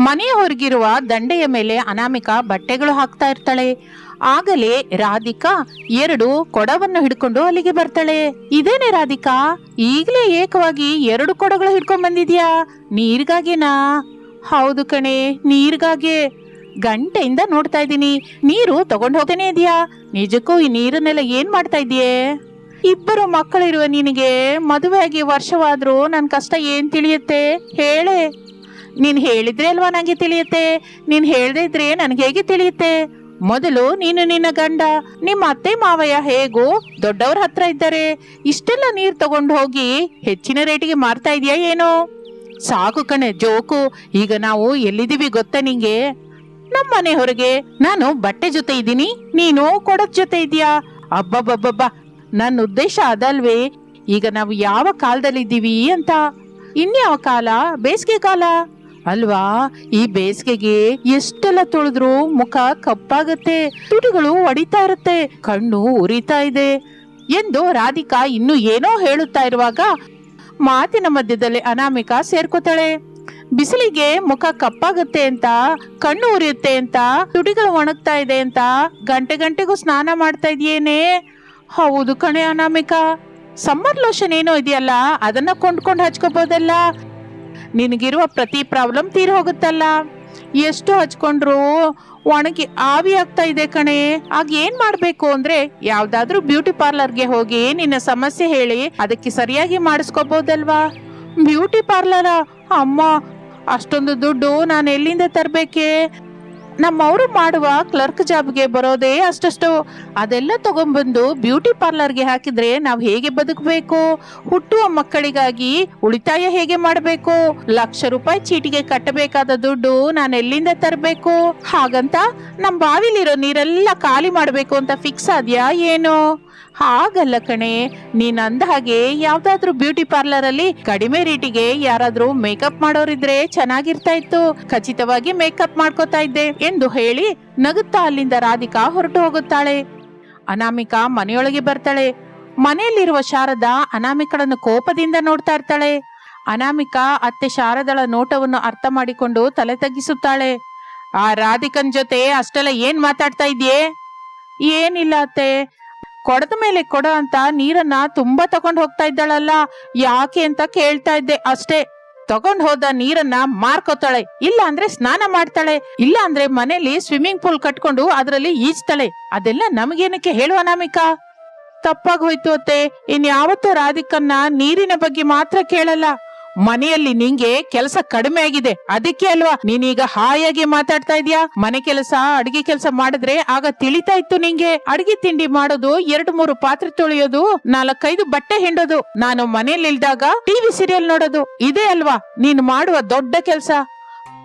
ಮನೆಯ ಹೊರಗಿರುವ ದಂಡೆಯ ಮೇಲೆ ಅನಾಮಿಕ ಬಟ್ಟೆಗಳು ಹಾಕ್ತಾ ಇರ್ತಾಳೆ. ಆಗಲೇ ರಾಧಿಕಾ ಎರಡು ಕೊಡವನ್ನು ಹಿಡ್ಕೊಂಡು ಅಲ್ಲಿಗೆ ಬರ್ತಾಳೆ. ಇದೇನೆ ರಾಧಿಕಾ? ಈಗಲೇ ಏಕವಾಗಿ ಎರಡು ಕೊಡಗಳು ಹಿಡ್ಕೊಂಡ್ ಬಂದಿದ್ಯಾ? ನೀರ್ಗಾಗಿನಾ? ಹೌದು ಕಣೆ, ನೀರ್ಗಾಗೆ. ಗಂಟೆಯಿಂದ ನೋಡ್ತಾ ಇದ್ದೀನಿ. ನೀರು ತಗೊಂಡು ಹೋಗ್ತಾನೆ ಇದೆಯಾ? ನಿಜಕ್ಕೂ ಈ ನೀರನ್ನೆಲ್ಲ ಏನ್ ಮಾಡ್ತಾ ಇದೆಯೇ ಇಬ್ಬರು ಮಕ್ಕಳಿರುವ ನಿನಗೆ ಮದುವೆಯಾಗಿ ವರ್ಷವಾದ್ರೂ ನನ್ನ ಕಷ್ಟ ಏನ್ ತಿಳಿಯುತ್ತೆ? ಹೇಳೆ. ನೀನ್ ಹೇಳಿದ್ರೆ ಅಲ್ವಾ ನನಗೆ ತಿಳಿಯುತ್ತೆ? ನೀನು ಹೇಳದೇ ಇದ್ರೆ ನನ್ಗೆ ಹೇಗೆ ತಿಳಿಯುತ್ತೆ? ಮೊದಲು ನೀನು ನಿನ್ನ ಗಂಡ, ನಿಮ್ಮ ಅತ್ತೆ ಮಾವಯ್ಯ ಹೇಗೋ ದೊಡ್ಡವ್ರ ಹತ್ರ ಇದ್ದಾರೆ. ಇಷ್ಟೆಲ್ಲ ನೀರು ತಗೊಂಡು ಹೋಗಿ ಹೆಚ್ಚಿನ ರೇಟಿಗೆ ಮಾರ್ತಾ ಇದೆಯಾ ಏನೋ? ಸಾಕು ಕಣೆ, ಜೋಕು. ಈಗ ನಾವು ಎಲ್ಲಿದ್ದೀವಿ ಗೊತ್ತಾ ನಿಂಗೆ? ನಮ್ಮ ಮನೆ ಹೊರಗೆ. ನಾನು ಬಟ್ಟೆ ಜೊತೆ ಇದ್ದೀನಿ, ನೀನು ಕೊಡಕ್ ಜೊತೆ ಇದೆಯಾ ಅಬ್ಬಬ್ಬಬ್ಬಬ್ಬ. ನನ್ನ ಉದ್ದೇಶ ಅದಲ್ವೇ. ಈಗ ನಾವು ಯಾವ ಕಾಲದಲ್ಲಿ ಇದ್ದೀವಿ ಅಂತ? ಇನ್ಯಾವ ಕಾಲ? ಬೇಸಿಗೆ ಕಾಲ? ಅಲ್ವಾ? ಈ ಬೇಸಿಗೆಗೆ ಎಷ್ಟೆಲ್ಲ ತೊಳೆದ್ರು ಮುಖ ಕಪ್ಪಾಗತ್ತೆ ತುಟಿಗಳು ಒಡಿತಾ ಇರುತ್ತೆ, ಕಣ್ಣು ಉರಿತಾ ಇದೆ ಎಂದು ರಾಧಿಕಾ ಇನ್ನು ಏನೋ ಹೇಳುತ್ತಾ ಇರುವಾಗ ಮಾತಿನ ಮಧ್ಯದಲ್ಲಿ ಅನಾಮಿಕಾ ಸೇರ್ಕೋತಾಳೆ. ಬಿಸಿಲಿಗೆ ಮುಖ ಕಪ್ಪಾಗುತ್ತೆ ಅಂತ, ಕಣ್ಣು ಉರಿಯುತ್ತೆ ಅಂತ ತುಟಿಗಳು ಒಣಗ್ತಾ ಇದೆ ಅಂತ ಗಂಟೆ ಗಂಟೆಗೂ ಸ್ನಾನ ಮಾಡ್ತಾ ಇದೆಯೇನೆ? ಹೌದು ಕಣೆ ಅನಾಮಿಕಾ. ಸಮ್ಮರ್ ಲೋಷನ್ ಏನೋ ಇದೆಯಲ್ಲ, ಅದನ್ನ ಕೊಂಡ್ಕೊಂಡು ಹಚ್ಕೋಬೋದಲ್ಲ. ನಿನಗಿರುವ ಪ್ರತಿ ಪ್ರಾಬ್ಲಮ್ ತೀರ್ ಹೋಗುತ್ತಲ್ಲ? ಎಷ್ಟು ಹಚ್ಕೊಂಡ್ರು ಒಣಗಿ ಆವಿ ಆಗ್ತಾ ಇದೆ ಕಣೆ. ಆಗ ಏನ್ ಮಾಡ್ಬೇಕು ಅಂದ್ರೆ ಯಾವ್ದಾದ್ರೂ ಬ್ಯೂಟಿ ಪಾರ್ಲರ್ಗೆ ಹೋಗಿ ನಿನ್ನ ಸಮಸ್ಯೆ ಹೇಳಿ ಅದಕ್ಕೆ ಸರಿಯಾಗಿ ಮಾಡಿಸ್ಕೋಬಹುದಲ್ವಾ ಬ್ಯೂಟಿ ಪಾರ್ಲರ? ಅಮ್ಮ, ಅಷ್ಟೊಂದು ದುಡ್ಡು ನಾನು ಎಲ್ಲಿಂದ ತರ್ಬೇಕೆ? ನಮ್ಮವರು ಮಾಡುವ ಕ್ಲರ್ಕ್ ಜಾಬ್ಗೆ ಬರೋದೇ ಅಷ್ಟಷ್ಟು. ಅದೆಲ್ಲ ತಗೊಂಡ್ಬಂದು ಬ್ಯೂಟಿ ಪಾರ್ಲರ್ಗೆ ಹಾಕಿದ್ರೆ ನಾವು ಹೇಗೆ ಬದುಕಬೇಕು? ಹುಟ್ಟುವ ಮಕ್ಕಳಿಗಾಗಿ ಉಳಿತಾಯ ಹೇಗೆ ಮಾಡಬೇಕು? ಲಕ್ಷ ರೂಪಾಯಿ ಚೀಟಿಗೆ ಕಟ್ಟಬೇಕಾದ ದುಡ್ಡು ನಾನು ಎಲ್ಲಿಂದ ತರಬೇಕು? ಹಾಗಂತ ನಮ್ಮ ಬಾವಿಲಿರೋ ನೀರೆಲ್ಲ ಖಾಲಿ ಮಾಡಬೇಕು ಅಂತ ಫಿಕ್ಸ್ ಆದ್ಯಾ ಏನು? ಹಾಗಲ್ಲ ಕಣೆ, ನೀನ್ ಅಂದ ಹಾಗೆ ಯಾವ್ದಾದ್ರು ಬ್ಯೂಟಿ ಪಾರ್ಲರ್ ಅಲ್ಲಿ ಕಡಿಮೆ ರೇಟಿಗೆ ಯಾರಾದ್ರೂ ಮೇಕಪ್ ಮಾಡೋರಿದ್ರೆ ಚೆನ್ನಾಗಿರ್ತಾ ಇತ್ತು. ಖಚಿತವಾಗಿ ಮೇಕಪ್ ಮಾಡ್ಕೋತಾ ಇದ್ದೆ ಎಂದು ಹೇಳಿ ನಗುತ್ತಾ ಅಲ್ಲಿಂದ ರಾಧಿಕಾ ಹೊರಟು ಹೋಗುತ್ತಾಳೆ. ಅನಾಮಿಕಾ ಮನೆಯೊಳಗೆ ಬರ್ತಾಳೆ. ಮನೆಯಲ್ಲಿರುವ ಶಾರದಾ ಅನಾಮಿಕಳನ್ನು ಕೋಪದಿಂದ ನೋಡ್ತಾ ಇರ್ತಾಳೆ. ಅನಾಮಿಕಾ ಅತ್ತೆ ಶಾರದಳ ನೋಟವನ್ನು ಅರ್ಥ ಮಾಡಿಕೊಂಡು ತಲೆ ತಗ್ಗಿಸುತ್ತಾಳೆ. ಆ ರಾಧಿಕನ್ ಜೊತೆ ಅಷ್ಟೆಲ್ಲ ಏನ್ ಮಾತಾಡ್ತಾ ಇದ್ಯೆ ಏನಿಲ್ಲ ಅತ್ತೆ. ಕೊಡದ ಮೇಲೆ ಕೊಡ ಅಂತ ನೀರನ್ನ ತುಂಬಾ ತಗೊಂಡ್ ಹೋಗ್ತಾ ಇದ್ದಾಳಲ್ಲ. ಯಾಕೆ ಅಂತ ಕೇಳ್ತಾ ಇದ್ದೆ ಅಷ್ಟೇ. ತಗೊಂಡ್ ಹೋದ ನೀರನ್ನ ಮಾರ್ಕೋತಾಳೆ. ಇಲ್ಲ ಅಂದ್ರೆ ಸ್ನಾನ ಮಾಡ್ತಾಳೆ. ಇಲ್ಲ ಅಂದ್ರೆ ಮನೇಲಿ ಸ್ವಿಮ್ಮಿಂಗ್ ಪೂಲ್ ಕಟ್ಕೊಂಡು ಅದ್ರಲ್ಲಿ ಈಜ್ತಾಳೆ. ಅದೆಲ್ಲ ನಮಗೇನಕ್ಕೆ ಹೇಳುವ ನಾಮಿಕಾ? ತಪ್ಪಾಗ್ ಹೋಯ್ತು ಅತ್ತೆ. ಇನ್ಯಾವತ್ತೂ ರಾಧಿಕನ್ನ ನೀರಿನ ಬಗ್ಗೆ ಮಾತ್ರ ಕೇಳಲ್ಲ. ಮನೆಯಲ್ಲಿ ನಿಂಗೆ ಕೆಲಸ ಕಡಿಮೆ ಆಗಿದೆ. ಅದಕ್ಕೆ ಅಲ್ವಾ? ನೀನೀಗ ಹಾಯಾಗಿ ಮಾತಾಡ್ತಾ ಇದೀಯಾ? ಮನೆ ಕೆಲಸ, ಅಡಿಗೆ ಕೆಲಸ ಮಾಡಿದ್ರೆ ಆಗ ತಿಳಿತಾ ಇತ್ತು ನಿಂಗೆ. ಅಡಿಗೆ ತಿಂಡಿ ಮಾಡೋದು, ಎರಡು ಮೂರು ಪಾತ್ರೆ ತೊಳೆಯೋದು, ನಾಲ್ಕೈದು ಬಟ್ಟೆ ಹಿಂಡೋದು. ನಾನು ಮನೆಯಲ್ಲಿ ಇಲ್ದಾಗ ಟಿವಿ ಸೀರಿಯಲ್ ನೋಡೋದು. ಇದೇ ಅಲ್ವಾ? ನೀನು ಮಾಡುವ ದೊಡ್ಡ ಕೆಲಸ.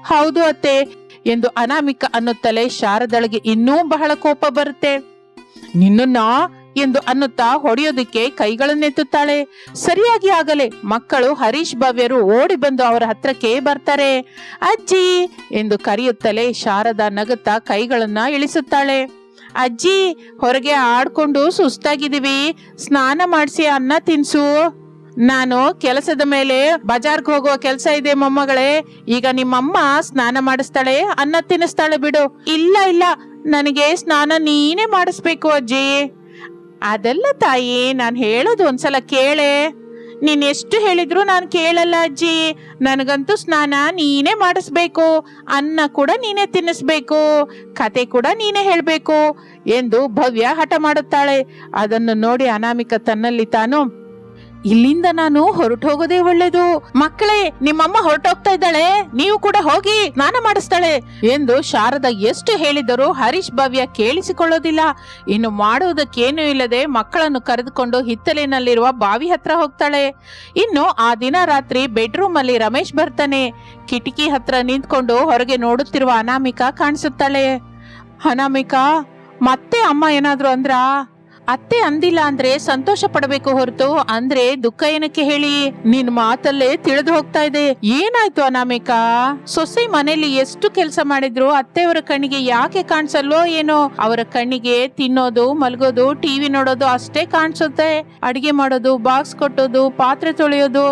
ಹೌದು ಅತ್ತೆ. ಎಂದು ಅನಾಮಿಕ ಅನ್ನುತ್ತಲೇ ಶಾರದಳಿಗೆ ಇನ್ನೂ ಬಹಳ ಕೋಪ ಬರುತ್ತೆ. ನಿನ್ನನ್ನ ಎಂದು ಅನ್ನುತ್ತಾ ಹೊಡೆಯೋದಕ್ಕೆ ಕೈಗಳನ್ನೆತ್ತುತ್ತಾಳೆ. ಸರಿಯಾಗಿ ಆಗಲೇ, ಮಕ್ಕಳು ಹರೀಶ್ ಭವ್ಯರು ಓಡಿ ಬಂದು ಅವರ ಹತ್ರಕ್ಕೆ ಬರ್ತಾರೆ. ಅಜ್ಜಿ ಎಂದು ಕರೆಯುತ್ತಲೇ ಶಾರದಾ ನಗುತ್ತಾ ಕೈಗಳನ್ನ ಇಳಿಸುತ್ತಾಳೆ. ಅಜ್ಜಿ, ಹೊರಗೆ ಆಡ್ಕೊಂಡು ಸುಸ್ತಾಗಿದ್ದೀವಿ. ಸ್ನಾನ ಮಾಡಿಸಿ ಅನ್ನ ತಿನ್ಸು. ನಾನು ಕೆಲಸದ ಮೇಲೆ ಬಜಾರ್ಗೆ ಹೋಗುವ ಕೆಲಸ ಇದೆ ಮೊಮ್ಮಗಳೇ. ಈಗ ನಿಮ್ಮಮ್ಮ ಸ್ನಾನ ಮಾಡಿಸ್ತಾಳೆ, ಅನ್ನ ತಿನ್ನಿಸ್ತಾಳೆ ಬಿಡು. ಇಲ್ಲ ಇಲ್ಲ, ನನಗೆ ಸ್ನಾನ ನೀನೇ ಮಾಡಿಸ್ಬೇಕು ಅಜ್ಜಿ. ಅದೆಲ್ಲ ತಾಯಿ, ನಾನು ಹೇಳೋದು ಒಂದ್ಸಲ ಕೇಳೆ. ನೀನ್ ಎಷ್ಟು ಹೇಳಿದ್ರು ನಾನು ಕೇಳಲ್ಲ ಅಜ್ಜಿ. ನನಗಂತೂ ಸ್ನಾನ ನೀನೇ ಮಾಡಿಸ್ಬೇಕು. ಅನ್ನ ಕೂಡ ನೀನೇ ತಿನ್ನಿಸ್ಬೇಕು. ಕತೆ ಕೂಡ ನೀನೇ ಹೇಳಬೇಕು. ಎಂದು ಭವ್ಯ ಹಠ ಮಾಡುತ್ತಾಳೆ. ಅದನ್ನು ನೋಡಿ ಅನಾಮಿಕ ತನ್ನಲ್ಲಿ ತಾನು ಇಲ್ಲಿಂದ ನಾನು ಹೊರಟು ಹೋಗೋದೇ ಒಳ್ಳೇದು. ಮಕ್ಕಳೇ, ನಿಮ್ಮಮ್ಮ ಹೊರಟೋಗ್ತಾ ಇದ್ದಾಳೆ. ನೀವು ಕೂಡ ಹೋಗಿ ಸ್ನಾನ ಮಾಡಿಸ್ತಾಳೆ ಎಂದು ಶಾರದ ಎಷ್ಟು ಹೇಳಿದರೂ ಹರೀಶ್ ಭವ್ಯ ಕೇಳಿಸಿಕೊಳ್ಳೋದಿಲ್ಲ. ಇನ್ನು ಮಾಡುವುದಕ್ಕೇನೂ ಇಲ್ಲದೆ ಮಕ್ಕಳನ್ನು ಕರೆದುಕೊಂಡು ಹಿತ್ತಲಿನಲ್ಲಿರುವ ಬಾವಿ ಹತ್ರ ಹೋಗ್ತಾಳೆ. ಇನ್ನು ಆ ದಿನ ರಾತ್ರಿ ಬೆಡ್ರೂಮ್ ಅಲ್ಲಿ ರಮೇಶ್ ಬರ್ತಾನೆ. ಕಿಟಕಿ ಹತ್ರ ನಿಂತ್ಕೊಂಡು ಹೊರಗೆ ನೋಡುತ್ತಿರುವ ಅನಾಮಿಕಾ ಕಾಣಿಸುತ್ತಾಳೆ. ಅನಾಮಿಕಾ, ಮತ್ತೆ ಅಮ್ಮ ಏನಾದ್ರು ಅಂದ್ರ? ಅತ್ತೆ ಅಂದಿಲ್ಲ ಅಂದ್ರೆ ಸಂತೋಷ ಪಡಬೇಕು ಹೊರತು. ಅಂದ್ರೆ ದುಃಖ ಏನಕ್ಕೆ ಹೇಳಿ? ನಿನ್ ಮಾತಲ್ಲೇ ತಿಳಿದು ಹೋಗ್ತಾ ಇದೆ. ಏನಾಯ್ತು ಅನಾಮಿಕಾ? ಸೊಸೆ ಮನೇಲಿ ಎಷ್ಟು ಕೆಲಸ ಮಾಡಿದ್ರು, ಅತ್ತೆಯವರ ಕಣ್ಣಿಗೆ ಯಾಕೆ ಕಾಣಿಸಲ್ವೋ ಏನೋ? ಅವರ ಕಣ್ಣಿಗೆ ತಿನ್ನೋದು, ಮಲಗೋದು, ಟಿವಿ ನೋಡೋದು ಅಷ್ಟೇ ಕಾಣಿಸುತ್ತೆ. ಅಡಿಗೆ ಮಾಡೋದು, ಬಾಕ್ಸ್ ಕೊಟ್ಟೋದು, ಪಾತ್ರೆ ತೊಳೆಯೋದು,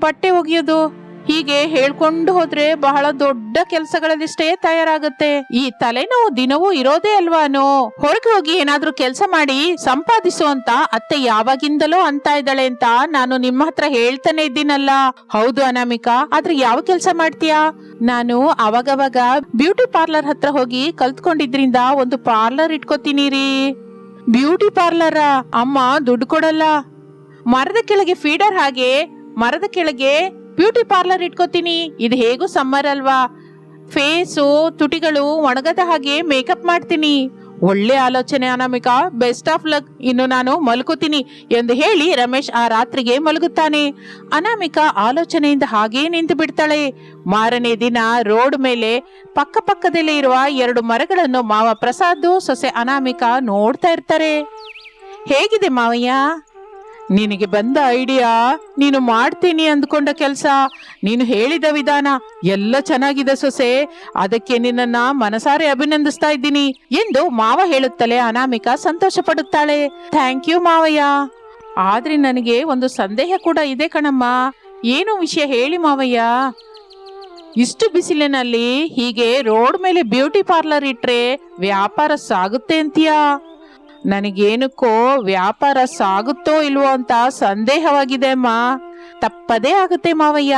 ಬಟ್ಟೆ ಒಗೆಯೋದು. ಹೀಗೆ ಹೇಳ್ಕೊಂಡು ಹೋದ್ರೆ ಬಹಳ ದೊಡ್ಡ ಕೆಲಸಗಳಲ್ಲಿಷ್ಟೇ ತಯಾರಾಗುತ್ತೆ. ಈ ತಲೆನೋವು ದಿನವೂ ಇರೋದೇ ಅಲ್ವಾನು ಹೊರಗೆ ಹೋಗಿ ಏನಾದ್ರೂ ಕೆಲಸ ಮಾಡಿ ಸಂಪಾದಿಸುವಂತ ಅತ್ತೆ ಯಾವಾಗಿಂದಲೋ ಅಂತ ಇದ್ದಾಳೆ ಅಂತ ನಾನು ನಿಮ್ಮ ಹತ್ರ ಹೇಳ್ತಾನೆ ಇದ್ದೀನಲ್ಲ. ಹೌದು ಅನಾಮಿಕಾ, ಆದ್ರೆ ಯಾವ ಕೆಲಸ ಮಾಡ್ತೀಯಾ? ನಾನು ಅವಾಗವಾಗ ಬ್ಯೂಟಿ ಪಾರ್ಲರ್ ಹತ್ರ ಹೋಗಿ ಕಲ್ತ್ಕೊಂಡಿದ್ರಿಂದ ಒಂದು ಪಾರ್ಲರ್ ಇಟ್ಕೋತೀನಿ ರೀ ಬ್ಯೂಟಿ ಪಾರ್ಲರ? ಅಮ್ಮ ದುಡ್ಡು ಕೊಡಲ್ಲ. ಮರದ ಕೆಳಗೆ ಫೀಡರ್ ಹಾಗೆ, ಮರದ ಕೆಳಗೆ ಬ್ಯೂಟಿ ಪಾರ್ಲರ್ ಇಟ್ಕೋತೀನಿ. ಇದು ಹೇಗೂ ಸಮ್ಮರ್ ಅಲ್ವಾ? ಫೇಸು ತುಟಿಗಳು ಒಣಗದ ಹಾಗೆ ಮೇಕಪ್ ಮಾಡ್ತೀನಿ. ಒಳ್ಳೆ ಆಲೋಚನೆ ಅನಾಮಿಕಾ. ಬೆಸ್ಟ್ ಆಫ್ ಲಕ್ ಇನ್ನು ನಾನು ಮಲ್ಕೋತೀನಿ ಎಂದು ಹೇಳಿ ರಮೇಶ್ ಆ ರಾತ್ರಿಗೆ ಮಲಗುತ್ತಾನೆ. ಅನಾಮಿಕಾ ಆಲೋಚನೆಯಿಂದ ಹಾಗೇ ನಿಂತು ಬಿಡ್ತಾಳೆ. ಮಾರನೇ ದಿನ ರೋಡ್ ಮೇಲೆ ಪಕ್ಕ ಪಕ್ಕದಲ್ಲಿ ಇರುವ ಎರಡು ಮರಗಳನ್ನು ಮಾವ ಪ್ರಸಾದ್, ಸೊಸೆ ಅನಾಮಿಕಾ ನೋಡ್ತಾ ಇರ್ತಾರೆ. ಹೇಗಿದೆ ಮಾವಯ್ಯ? ನಿನಗೆ ಬಂದ ಐಡಿಯಾ ನೀನು ಮಾಡ್ತೀನಿ ಅಂದ್ಕೊಂಡ ಕೆಲಸ. ನೀನು ಹೇಳಿದ ವಿಧಾನ ಎಲ್ಲ ಚೆನ್ನಾಗಿದೆ ಸೊಸೆ. ಅದಕ್ಕೆ ನಿನ್ನನ್ನ ಮನಸಾರೆ ಅಭಿನಂದಿಸ್ತಾ ಇದ್ದೀನಿ ಎಂದು ಮಾವ ಹೇಳುತ್ತಲೇ ಅನಾಮಿಕಾ ಸಂತೋಷ ಪಡುತ್ತಾಳೆ ಥ್ಯಾಂಕ್ ಯು ಮಾವಯ್ಯ. ಆದ್ರೆ ನನಗೆ ಒಂದು ಸಂದೇಹ ಕೂಡ ಇದೆ ಕಣಮ್ಮ. ಏನು ವಿಷಯ ಹೇಳಿ ಮಾವಯ್ಯ? ಇಷ್ಟು ಬಿಸಿಲಿನಲ್ಲಿ ಹೀಗೆ ರೋಡ್ ಮೇಲೆ ಬ್ಯೂಟಿ ಪಾರ್ಲರ್ ಇಟ್ರೆ ವ್ಯಾಪಾರ ಸಾಗುತ್ತೆ ಅಂತೀಯಾ? ನನಗೇನಕ್ಕೋ ವ್ಯಾಪಾರ ಸಾಗುತ್ತೋ ಇಲ್ವೋ ಅಂತ ಸಂದೇಹವಾಗಿದೆ ಮಾ ತಪ್ಪದೇ ಆಗುತ್ತೆ ಮಾವಯ್ಯ.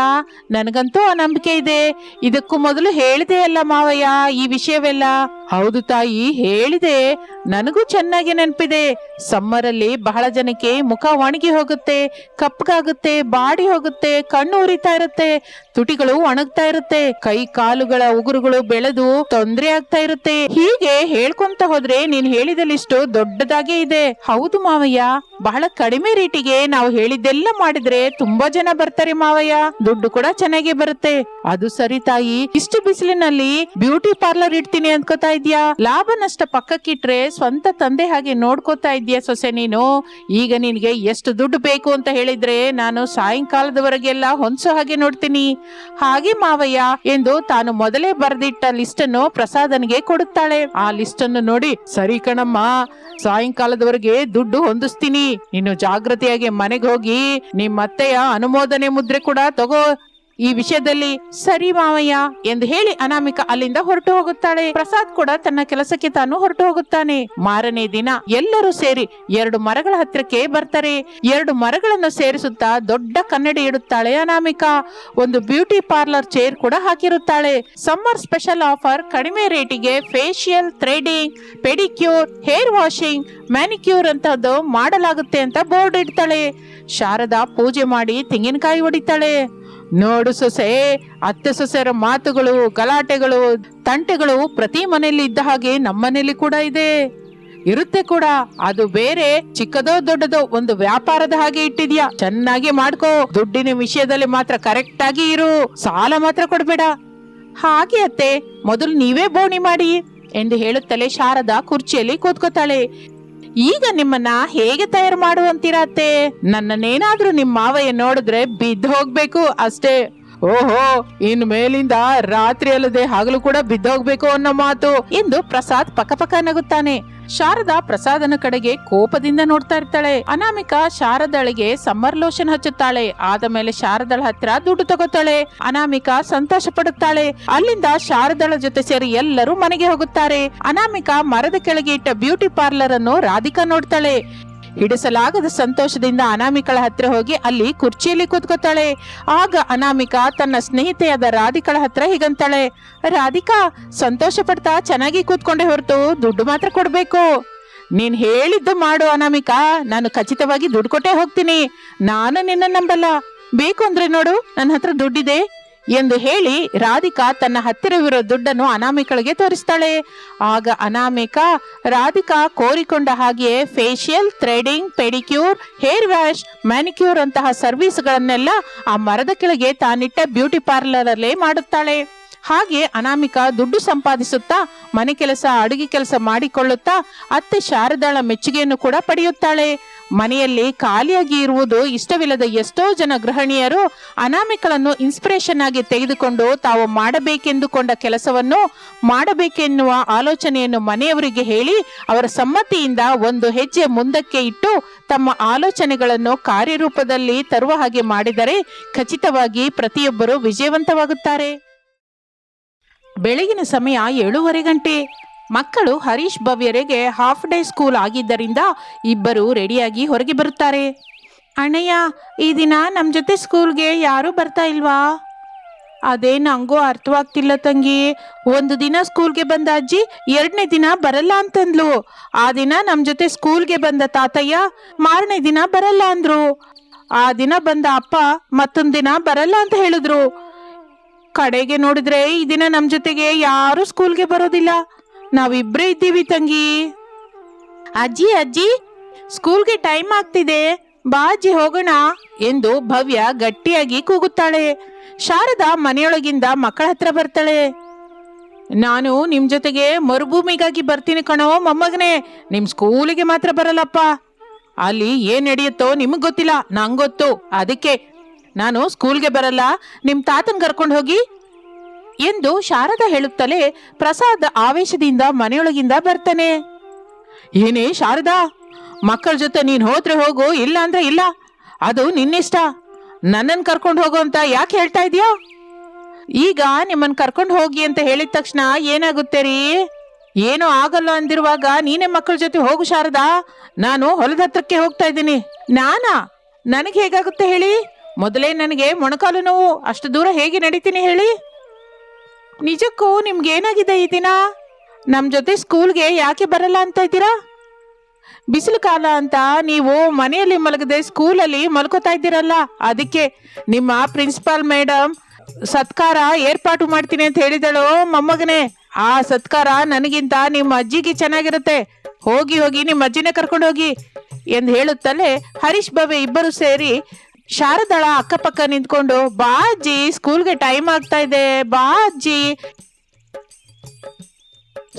ನನಗಂತೂ ಆ ನಂಬಿಕೆ ಇದೆ. ಇದಕ್ಕೂ ಮೊದಲು ಹೇಳಿದೆ ಅಲ್ಲ ಮಾವಯ್ಯ ಈ ವಿಷಯವೆಲ್ಲ. ಹೌದು ತಾಯಿ, ಹೇಳಿದೆ. ನನಗೂ ಚೆನ್ನಾಗಿ ನೆನಪಿದೆ. ಸಮ್ಮರಲ್ಲಿ ಬಹಳ ಜನಕ್ಕೆ ಮುಖ ಒಣಗಿ ಹೋಗುತ್ತೆ ಕಪ್ಪಗಾಗುತ್ತೆ ಬಾಡಿ ಹೋಗುತ್ತೆ, ಕಣ್ಣು ಉರಿತಾ ಇರುತ್ತೆ, ತುಟಿಗಳು ಒಣಗ್ತಾ ಇರುತ್ತೆ, ಕೈ ಕಾಲುಗಳ ಉಗುರುಗಳು ಬೆಳೆದು ತೊಂದರೆ ಆಗ್ತಾ ಇರುತ್ತೆ. ಹೀಗೆ ಹೇಳ್ಕೊಂತ ಹೋದ್ರೆ ನೀನ್ ಹೇಳಿದ ಲಿಸ್ಟು ದೊಡ್ಡದಾಗೇ ಇದೆ. ಹೌದು ಮಾವಯ್ಯ, ಬಹಳ ಕಡಿಮೆ ರೇಟಿಗೆ ನಾವು ಹೇಳಿದ್ದೆಲ್ಲ ಮಾಡಿದ್ರೆ ತುಂಬಾ ಜನ ಬರ್ತಾರೆ ಮಾವಯ್ಯ. ದುಡ್ಡು ಕೂಡ ಚೆನ್ನಾಗಿ ಬರುತ್ತೆ. ಅದು ಸರಿ ತಾಯಿ. ಇಷ್ಟು ಬಿಸಿಲಿನಲ್ಲಿ ಬ್ಯೂಟಿ ಪಾರ್ಲರ್ ಇಡ್ತೀನಿ ಅನ್ಕೋತಾ ಇದ್ಯಾ? ಲಾಭ ನಷ್ಟ ಪಕ್ಕಕ್ಕಿಟ್ರೆ ಸ್ವಂತ ತಂದೆ ಹಾಗೆ ನೋಡ್ಕೋತಾ ಇದ್ಯಾ ಸೊಸೆ ನೀನು? ಈಗ ನಿನಗೆ ಎಷ್ಟು ದುಡ್ಡು ಬೇಕು ಅಂತ ಹೇಳಿದ್ರೆ ನಾನು ಸಾಯಂಕಾಲದವರೆಗೆಲ್ಲ ಹೊಂಸೋ ಹಾಗೆ ನೋಡ್ತೀನಿ. ಹಾಗೆ ಮಾವಯ್ಯ, ಎಂದು ತಾನು ಮೊದಲೇ ಬರೆದಿಟ್ಟ ಲಿಸ್ಟ್ ಅನ್ನು ಪ್ರಸಾದನಿಗೆ ಕೊಡುತ್ತಾಳೆ. ಆ ಲಿಸ್ಟ್ ಅನ್ನು ನೋಡಿ, ಸರಿ ಕಣಮ್ಮ, ಸಾಯಂಕಾಲದವರೆಗೆ ದುಡ್ಡು ಹೊಂದಿಸ್ತೀನಿ. ನೀನು ಜಾಗೃತಿಯಾಗಿ ಮನೆಗೆ ಹೋಗಿ ನಿಮ್ಮ ಅತ್ತೆಯ ಅನುಮೋದನೆ ಮುದ್ರೆ ಕೂಡ ತಗೋ. ಈ ವಿಷಯದಲ್ಲಿ ಸರಿ ಮಾವಯ್ಯ ಎಂದು ಹೇಳಿ ಅನಾಮಿಕ ಅಲ್ಲಿಂದ ಹೊರಟು ಹೋಗುತ್ತಾಳೆ. ಪ್ರಸಾದ್ ಕೂಡ ತನ್ನ ಕೆಲಸಕ್ಕೆ ತಾನು ಹೊರಟು ಹೋಗುತ್ತಾನೆ. ಮಾರನೇ ದಿನ ಎಲ್ಲರೂ ಸೇರಿ ಎರಡು ಮರಗಳ ಹತ್ತಿರಕ್ಕೆ ಬರ್ತಾರೆ. ಎರಡು ಮರಗಳನ್ನು ಸೇರಿಸುತ್ತಾ ದೊಡ್ಡ ಕನ್ನಡಿ ಇಡುತ್ತಾಳೆ ಅನಾಮಿಕ. ಒಂದು ಬ್ಯೂಟಿ ಪಾರ್ಲರ್ ಚೇರ್ ಕೂಡ ಹಾಕಿರುತ್ತಾಳೆ. ಸಮ್ಮರ್ ಸ್ಪೆಷಲ್ ಆಫರ್ ಕಡಿಮೆ ರೇಟಿಗೆ facial, threading, pedicure, hair washing, manicure ಅಂತದ್ದು ಮಾಡಲಾಗುತ್ತೆ ಅಂತ ಬೋರ್ಡ್ ಇಡ್ತಾಳೆ. ಶಾರದಾ ಪೂಜೆ ಮಾಡಿ ತೆಂಗಿನಕಾಯಿ ಹೊಡಿತಾಳೆ. ನೋಡು ಸೊಸೆ, ಅತ್ತೆ ಸೊಸೆಯರ ಮಾತುಗಳು, ಗಲಾಟೆಗಳು, ತಂಟೆಗಳು ಪ್ರತಿ ಮನೆಯಲ್ಲಿ ಇದ್ದ ಹಾಗೆ ನಮ್ಮನೇಲಿ ಕೂಡ ಇದೆ. ಇರುತ್ತೆ ಕೂಡ, ಅದು ಬೇರೆ, ಚಿಕ್ಕದೋ ದೊಡ್ಡದೋ ಒಂದು ವ್ಯಾಪಾರದ ಹಾಗೆ ಇಟ್ಟಿದ್ಯಾ? ಚೆನ್ನಾಗಿ ಮಾಡ್ಕೋ, ದುಡ್ಡಿನ ವಿಷಯದಲ್ಲಿ ಮಾತ್ರ ಕರೆಕ್ಟ್ ಆಗಿ ಇರು, ಸಾಲ ಮಾತ್ರ ಕೊಡ್ಬೇಡ. ಹಾಗೆ ಅತ್ತೆ, ಮೊದಲು ನೀವೇ ಬೋಣಿ ಮಾಡಿ ಎಂದು ಹೇಳುತ್ತಲೇ ಶಾರದಾ ಕುರ್ಚಿಯಲ್ಲಿ ಕೂತ್ಕೋತಾಳೆ. ಈಗ ನಿಮ್ಮನ್ನ ಹೇಗೆ ತಯಾರು ಮಾಡುವಂತಿರತ್ತೆ? ನನ್ನನ್ನೇನಾದ್ರೂ ನಿಮ್ಮ ಮಾವಯ್ಯ ನೋಡಿದ್ರೆ ಬಿದ್ದು ಹೋಗ್ಬೇಕು ಅಷ್ಟೇ. ಓಹೋ ಇನ್ ಮೇಲಿಂದ ರಾತ್ರಿ ಅಲ್ಲದೆ ಹಗಲು ಕೂಡ ಬಿದ್ದೋಗ್ಬೇಕು ಅನ್ನೋ ಮಾತು ಎಂದು ಪ್ರಸಾದ್ ಪಕ್ಕ ನಗುತ್ತಾನೆ. ಶಾರದಾ ಪ್ರಸಾದನ ಕಡೆಗೆ ಕೋಪದಿಂದ ನೋಡ್ತಾ ಇರ್ತಾಳೆ. ಅನಾಮಿಕಾ ಶಾರದಳಿಗೆ ಸಮ್ಮರ್ ಲೋಷನ್ ಹಚ್ಚುತ್ತಾಳೆ. ಆದ ಮೇಲೆ ಶಾರದಳ ಹತ್ರ ದುಡ್ಡು ತಗೋತಾಳೆ. ಅನಾಮಿಕಾ ಸಂತೋಷ ಪಡುತ್ತಾಳೆ. ಅಲ್ಲಿಂದ ಶಾರದಳ ಜೊತೆ ಸೇರಿ ಎಲ್ಲರೂ ಮನೆಗೆ ಹೋಗುತ್ತಾರೆ. ಅನಾಮಿಕಾ ಮರದ ಕೆಳಗೆ ಇಟ್ಟ ಬ್ಯೂಟಿ ಪಾರ್ಲರ್ ಅನ್ನು ರಾಧಿಕಾ ನೋಡ್ತಾಳೆ. ಹಿಡಿಸಲಾಗದ ಸಂತೋಷದಿಂದ ಅನಾಮಿಕಳ ಹತ್ರ ಹೋಗಿ ಅಲ್ಲಿ ಕುರ್ಚಿಯಲ್ಲಿ ಕೂತ್ಕೋತಾಳೆ. ಆಗ ಅನಾಮಿಕಾ ತನ್ನ ಸ್ನೇಹಿತೆಯಾದ ರಾಧಿಕಳ ಹತ್ರ ಹೀಗಂತಾಳೆ. ರಾಧಿಕಾ, ಸಂತೋಷ ಪಡ್ತಾ ಚೆನ್ನಾಗಿ ಕೂತ್ಕೊಂಡೆ ಹೊರತು ದುಡ್ಡು ಮಾತ್ರ ಕೊಡ್ಬೇಕು. ನೀನ್ ಹೇಳಿದ್ದು ಮಾಡು ಅನಾಮಿಕಾ, ನಾನು ಖಚಿತವಾಗಿ ದುಡ್ಡು ಕೊಟ್ಟೆ ಹೋಗ್ತೀನಿ. ನಾನು ನಿನ್ನ ನಂಬಲ್ಲ. ಬೇಕು ಅಂದ್ರೆ ನೋಡು, ನನ್ನ ಹತ್ರ ದುಡ್ಡಿದೆ. ಎಂದು ಹೇಳಿ ರಾಧಿಕಾ ತನ್ನ ಹತ್ತಿರವಿರೋ ದುಡ್ಡನ್ನು ಅನಾಮಿಕಳಿಗೆ ತೋರಿಸ್ತಾಳೆ. ಆಗ ಅನಾಮಿಕಾ ರಾಧಿಕಾ ಕೋರಿಕೊಂಡ ಹಾಗೆಯೇ facial threading pedicure hair wash manicure ಅಂತಹ ಸರ್ವಿಸ್ಗಳನ್ನೆಲ್ಲ ಆ ಮರದ ಕೆಳಗೆ ತಾನಿಟ್ಟ ಬ್ಯೂಟಿ ಪಾರ್ಲರ್ ಅಲ್ಲೇ ಮಾಡುತ್ತಾಳೆ. ಹಾಗೆ ಅನಾಮಿಕಾ ದುಡ್ಡು ಸಂಪಾದಿಸುತ್ತಾ, ಮನೆ ಕೆಲಸ, ಅಡುಗೆ ಕೆಲಸ ಮಾಡಿಕೊಳ್ಳುತ್ತಾ, ಅತ್ತೆ ಶಾರದಾಳ ಮೆಚ್ಚುಗೆಯನ್ನು ಕೂಡ ಪಡೆಯುತ್ತಾಳೆ. ಮನೆಯಲ್ಲಿ ಖಾಲಿಯಾಗಿ ಇರುವುದು ಇಷ್ಟವಿಲ್ಲದ ಎಷ್ಟೋ ಜನ ಗೃಹಿಣಿಯರು ಅನಾಮಿಕಳನ್ನು ಇನ್ಸ್ಪಿರೇಷನ್ ಆಗಿ ತೆಗೆದುಕೊಂಡು ತಾವು ಮಾಡಬೇಕೆಂದುಕೊಂಡ ಕೆಲಸವನ್ನು ಮಾಡಬೇಕೆನ್ನುವ ಆಲೋಚನೆಯನ್ನು ಮನೆಯವರಿಗೆ ಹೇಳಿ ಅವರ ಸಮ್ಮತಿಯಿಂದ ಒಂದು ಹೆಜ್ಜೆ ಮುಂದಕ್ಕೆ ಇಟ್ಟು ತಮ್ಮ ಆಲೋಚನೆಗಳನ್ನು ಕಾರ್ಯರೂಪದಲ್ಲಿ ತರುವ ಹಾಗೆ ಮಾಡಿದರೆ ಖಚಿತವಾಗಿ ಪ್ರತಿಯೊಬ್ಬರು ವಿಜಯವಂತವಾಗುತ್ತಾರೆ. ಬೆಳಗಿನ ಸಮಯ ಏಳೂವರೆ ಗಂಟೆ. ಮಕ್ಕಳು ಹರೀಶ್ ಭವ್ಯರಿಗೆ ಹಾಫ್ ಡೇ ಸ್ಕೂಲ್ ಆಗಿದ್ದರಿಂದ ಇಬ್ಬರು ರೆಡಿಯಾಗಿ ಹೊರಗೆ ಬರುತ್ತಾರೆ. ಅಣ್ಣಯ್ಯ, ಈ ದಿನ ನಮ್ಮ ಜೊತೆ ಸ್ಕೂಲ್ಗೆ ಯಾರೂ ಬರ್ತಾ ಇಲ್ವಾ? ಅದೇ ನಂಗೂ ಅರ್ಥವಾಗ್ತಿಲ್ಲ ತಂಗಿ. ಒಂದು ದಿನ ಸ್ಕೂಲ್ಗೆ ಬಂದ ಅಜ್ಜಿ ಎರಡನೇ ದಿನ ಬರಲ್ಲ ಅಂತಂದ್ಲು. ಆ ದಿನ ನಮ್ಮ ಜೊತೆ ಸ್ಕೂಲ್ಗೆ ಬಂದ ತಾತಯ್ಯ ಮಾರನೇ ದಿನ ಬರಲ್ಲ ಅಂದ್ರು. ಆ ದಿನ ಬಂದ ಅಪ್ಪ ಮತ್ತೊಂದು ದಿನ ಬರಲ್ಲ ಅಂತ ಹೇಳಿದ್ರು. ಕಡೆಗೆ ನೋಡಿದ್ರೆ ಈ ದಿನ ನಮ್ಮ ಜೊತೆಗೆ ಯಾರು ಸ್ಕೂಲ್ಗೆ ಬರೋದಿಲ್ಲ. ನಾವಿಬ್ರೇ ಇದ್ದೀವಿ ತಂಗಿ. ಅಜ್ಜಿ ಅಜ್ಜಿ, ಸ್ಕೂಲ್ಗೆ ಟೈಮ್ ಆಗ್ತಿದೆ. ಬಾ ಅಜ್ಜಿ, ಹೋಗೋಣ. ಎಂದು ಭವ್ಯ ಗಟ್ಟಿಯಾಗಿ ಕೂಗುತ್ತಾಳೆ. ಶಾರದಾ ಮನೆಯೊಳಗಿಂದ ಮಕ್ಕಳ ಹತ್ರ ಬರ್ತಾಳೆ. ನಾನು ನಿಮ್ ಜೊತೆಗೆ ಮರುಭೂಮಿಗಾಗಿ ಬರ್ತೀನಿ ಕಣೋ ಮೊಮ್ಮಗನೇ. ನಿಮ್ ಸ್ಕೂಲಿಗೆ ಮಾತ್ರ ಬರಲ್ಲಪ್ಪ. ಅಲ್ಲಿ ಏನ್ ನಡೆಯುತ್ತೋ ನಿಮಗ್ ಗೊತ್ತಿಲ್ಲ ನಂಗೊತ್ತು ಅದಕ್ಕೆ ನಾನು ಸ್ಕೂಲ್ಗೆ ಬರಲ್ಲ, ನಿಮ್ ತಾತನ್ ಕರ್ಕೊಂಡು ಹೋಗಿ ಎಂದು ಶಾರದ ಹೇಳುತ್ತಲೇ ಪ್ರಸಾದ್ ಆವೇಶದಿಂದ ಮನೆಯೊಳಗಿಂದ ಬರ್ತಾನೆ. ಏನೇ ಶಾರದಾ, ಮಕ್ಕಳ ಜೊತೆ ನೀನ್ ಹೋದ್ರೆ ಹೋಗು ಇಲ್ಲ ಅಂದ್ರೆ ಇಲ್ಲ. ಅದು ನಿನ್ನಿಷ್ಟ. ನನ್ನನ್ ಕರ್ಕೊಂಡು ಹೋಗು ಅಂತ ಯಾಕೆ ಹೇಳ್ತಾ ಇದೀಯಾ? ಈಗ ನಿಮ್ಮನ್ ಕರ್ಕೊಂಡು ಹೋಗಿ ಅಂತ ಹೇಳಿದ ತಕ್ಷಣ ಏನಾಗುತ್ತೆ ರೀ? ಏನೂ ಆಗಲ್ಲ ಅಂದಿರುವಾಗ ನೀನೇ ಮಕ್ಕಳ ಜೊತೆ ಹೋಗು ಶಾರದಾ. ನಾನು ಹೊಲದ ಹತ್ರಕ್ಕೆ ಹೋಗ್ತಾ ಇದ್ದೀನಿ. ನಾನಾ? ನನಗೆ ಹೇಗಾಗುತ್ತೆ ಹೇಳಿ? ಮೊದಲೇ ನನಗೆ ಮೊಣಕಾಲು ನೋವು. ಅಷ್ಟು ದೂರ ಹೇಗೆ ನಡೀತೀನಿ ಹೇಳಿ? ನಿಜಕ್ಕೂ ನಿಮ್ಗೆ ಏನಾಗಿದೆ ಈ ದಿನ? ನಮ್ಮ ಜೊತೆ ಸ್ಕೂಲ್ಗೆ ಯಾಕೆ ಬರಲ್ಲ ಅಂತ ಇದ್ದೀರಾ? ಬಿಸಿಲು ಕಾಲ ಅಂತ ನೀವು ಮನೆಯಲ್ಲಿ ಮಲಗದೆ ಸ್ಕೂಲಲ್ಲಿ ಮಲ್ಕೋತಾ ಇದ್ದೀರಲ್ಲ, ಅದಕ್ಕೆ ನಿಮ್ಮ ಪ್ರಿನ್ಸಿಪಾಲ್ ಮೇಡಮ್ ಸತ್ಕಾರ ಏರ್ಪಾಟು ಮಾಡ್ತೀನಿ ಅಂತ ಹೇಳಿದಳು ಮೊಮ್ಮಗನೇ. ಆ ಸತ್ಕಾರ ನನಗಿಂತ ನಿಮ್ಮ ಅಜ್ಜಿಗೆ ಚೆನ್ನಾಗಿರುತ್ತೆ. ಹೋಗಿ ಹೋಗಿ ನಿಮ್ಮ ಅಜ್ಜಿನೇ ಕರ್ಕೊಂಡು ಹೋಗಿ ಎಂದು ಹೇಳುತ್ತಲೇ ಹರೀಶ್ ಬಾಬೆ ಇಬ್ಬರು ಸೇರಿ ಶಾರದಳ ಅಕ್ಕಪಕ್ಕ ನಿಂತ್ಕೊಂಡು ಬಾ ಅಜ್ಜಿ ಸ್ಕೂಲ್ಗೆ ಟೈಮ್ ಆಗ್ತಾ ಇದೆ ಬಾ ಅಜ್ಜಿ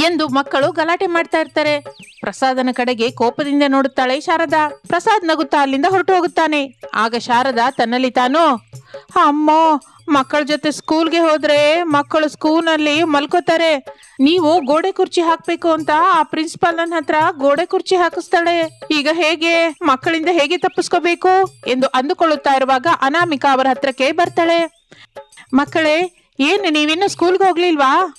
ಎಂದು ಮಕ್ಕಳು ಗಲಾಟೆ ಮಾಡ್ತಾ ಇರ್ತಾರೆ. ಪ್ರಸಾದನ ಕಡೆಗೆ ಕೋಪದಿಂದ ನೋಡುತ್ತಾಳೆ ಶಾರದಾ. ಪ್ರಸಾದ್ ನಗುತ್ತಾ ಅಲ್ಲಿಂದ ಹೊರಟು ಹೋಗುತ್ತಾನೆ. ಆಗ ಶಾರದಾ ತನ್ನಲ್ಲಿ ತಾನು, ಅಮ್ಮೋ, ಮಕ್ಕಳ ಜೊತೆ ಸ್ಕೂಲ್ಗೆ ಹೋದ್ರೆ ಮಕ್ಕಳು ಸ್ಕೂಲ್ನಲ್ಲಿ ಮಲ್ಕೋತಾರೆ. ನೀವು ಗೋಡೆ ಕುರ್ಚಿ ಹಾಕ್ಬೇಕು ಅಂತ ಆ ಪ್ರಿನ್ಸಿಪಾಲ್ ನನ್ನ ಹತ್ರ ಗೋಡೆ ಕುರ್ಚಿ ಹಾಕಿಸ್ತಾಳೆ. ಈಗ ಹೇಗೆ? ಮಕ್ಕಳಿಂದ ಹೇಗೆ ತಪ್ಪಿಸ್ಕೋಬೇಕು? ಎಂದು ಅಂದುಕೊಳ್ಳುತ್ತಾ ಇರುವಾಗ ಅನಾಮಿಕಾ ಅವರ ಹತ್ರಕ್ಕೆ ಬರ್ತಾಳೆ. ಮಕ್ಕಳೇ, ಏನು, ನೀವಿನ್ನು ಸ್ಕೂಲ್ಗೆ ಹೋಗ್ಲಿಲ್ವಾ?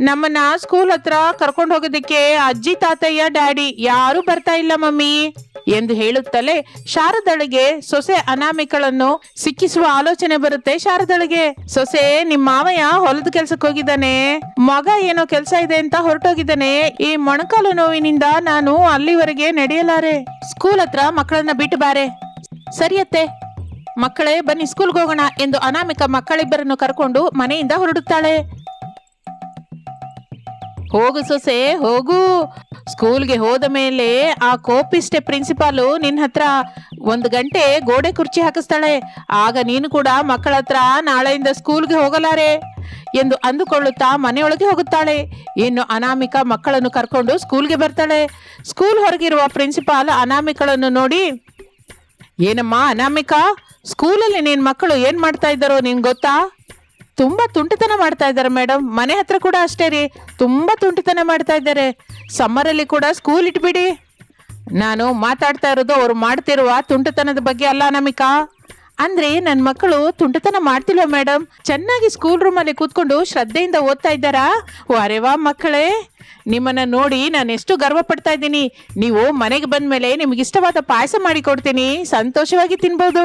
ನಮ್ಮನ್ನ ಸ್ಕೂಲ್ ಹತ್ರ ಕರ್ಕೊಂಡು ಹೋಗೋದಕ್ಕೆ ಅಜ್ಜಿ, ತಾತಯ್ಯ, ಡ್ಯಾಡಿ ಯಾರು ಬರ್ತಾ ಇಲ್ಲ ಮಮ್ಮಿ ಎಂದು ಹೇಳುತ್ತಲೇ ಶಾರದಳಿಗೆ ಸೊಸೆ ಅನಾಮಿಕಳನ್ನು ಸಿಕ್ಕಿಸುವ ಆಲೋಚನೆ ಬರುತ್ತೆ ಶಾರದಳಿಗೆ. ಸೊಸೆ ನಿಮ್ಮ ಮಾವಯ್ಯ ಹೊಲದ ಕೆಲ್ಸಕ್ಕೆ ಹೋಗಿದ್ದಾನೆ. ಮಗ ಏನೋ ಕೆಲ್ಸ ಇದೆ ಅಂತ ಹೊರಟೋಗಿದ್ದಾನೆ. ಈ ಮೊಣಕಾಲು ನೋವಿನಿಂದ ನಾನು ಅಲ್ಲಿವರೆಗೆ ನಡೆಯಲಾರೆ. ಸ್ಕೂಲ್ ಹತ್ರ ಮಕ್ಕಳನ್ನ ಬಿಟ್ಟು ಬಾರೆ. ಸರಿಯತ್ತೆ ಮಕ್ಕಳೇ, ಬನ್ನಿ ಸ್ಕೂಲ್ಗೆ ಹೋಗೋಣ ಎಂದು ಅನಾಮಿಕ ಮಕ್ಕಳಿಬ್ಬರನ್ನು ಕರ್ಕೊಂಡು ಮನೆಯಿಂದ ಹೊರಡುತ್ತಾಳೆ. ಹೋಗು ಸೊಸೆ, ಹೋಗು. ಸ್ಕೂಲ್ಗೆ ಹೋದ ಮೇಲೆ ಆ ಕೋಪಿಷ್ಟೆ ಪ್ರಿನ್ಸಿಪಾಲು ನಿನ್ನ ಹತ್ರ ಒಂದು ಗಂಟೆ ಗೋಡೆ ಕುರ್ಚಿ ಹಾಕಿಸ್ತಾಳೆ. ಆಗ ನೀನು ಕೂಡ ಮಕ್ಕಳ ಹತ್ರ ನಾಳೆಯಿಂದ ಸ್ಕೂಲ್ಗೆ ಹೋಗಲಾರೆ ಎಂದು ಅಂದುಕೊಳ್ಳುತ್ತಾ ಮನೆಯೊಳಗೆ ಹೋಗುತ್ತಾಳೆ. ಇನ್ನು ಅನಾಮಿಕ ಮಕ್ಕಳನ್ನು ಕರ್ಕೊಂಡು ಸ್ಕೂಲ್ಗೆ ಬರ್ತಾಳೆ. ಸ್ಕೂಲ್ ಹೊರಗಿರುವ ಪ್ರಿನ್ಸಿಪಾಲ್ ಅನಾಮಿಕಳನ್ನು ನೋಡಿ, ಏನಮ್ಮ ಅನಾಮಿಕ? ಸ್ಕೂಲಲ್ಲಿ ನಿನ್ನ ಮಕ್ಕಳು ಏನು ಮಾಡ್ತಾ ಇದ್ದಾರೋ ನಿನ್ ಗೊತ್ತಾ? ತುಂಬಾ ತುಂಟತನ ಮಾಡ್ತಾ ಇದ್ದಾರೆ ಮೇಡಮ್ ಮನೆ ಹತ್ರ ಕೂಡ ಅಷ್ಟೇ ರೀ. ತುಂಬಾ ತುಂಟತನ ಮಾಡ್ತಾ ಇದ್ದಾರೆ. ಸಮ್ಮರಲ್ಲಿ ಕೂಡ ಸ್ಕೂಲ್ ಇಟ್ಬಿಡಿ. ನಾನು ಮಾತಾಡ್ತಾ ಇರೋದು ಅವ್ರು ಮಾಡ್ತಿರುವ ತುಂಟತನದ ಬಗ್ಗೆ ಅಲ್ಲ ನಮಿಕಾ. ಅಂದ್ರೆ ನನ್ನ ಮಕ್ಕಳು ತುಂಟತನ ಮಾಡ್ತಿಲ್ವ ಮೇಡಮ್ ಚೆನ್ನಾಗಿ ಸ್ಕೂಲ್ ರೂಮಲ್ಲಿ ಕೂತ್ಕೊಂಡು ಶ್ರದ್ಧೆಯಿಂದ ಓದ್ತಾ ಇದ್ದಾರಾ? ವಾರೆ ವಾ ಮಕ್ಕಳೇ. ನಿಮ್ಮನ್ನ ನೋಡಿ ನಾನು ಎಷ್ಟು ಗರ್ವ ಪಡ್ತಾ ಇದ್ದೀನಿ. ನೀವು ಮನೆಗೆ ಬಂದ ಮೇಲೆ ನಿಮ್ಗೆ ಇಷ್ಟವಾದ ಪಾಯಸ ಮಾಡಿ ಕೊಡ್ತೀನಿ. ಸಂತೋಷವಾಗಿ ತಿನ್ಬೋದು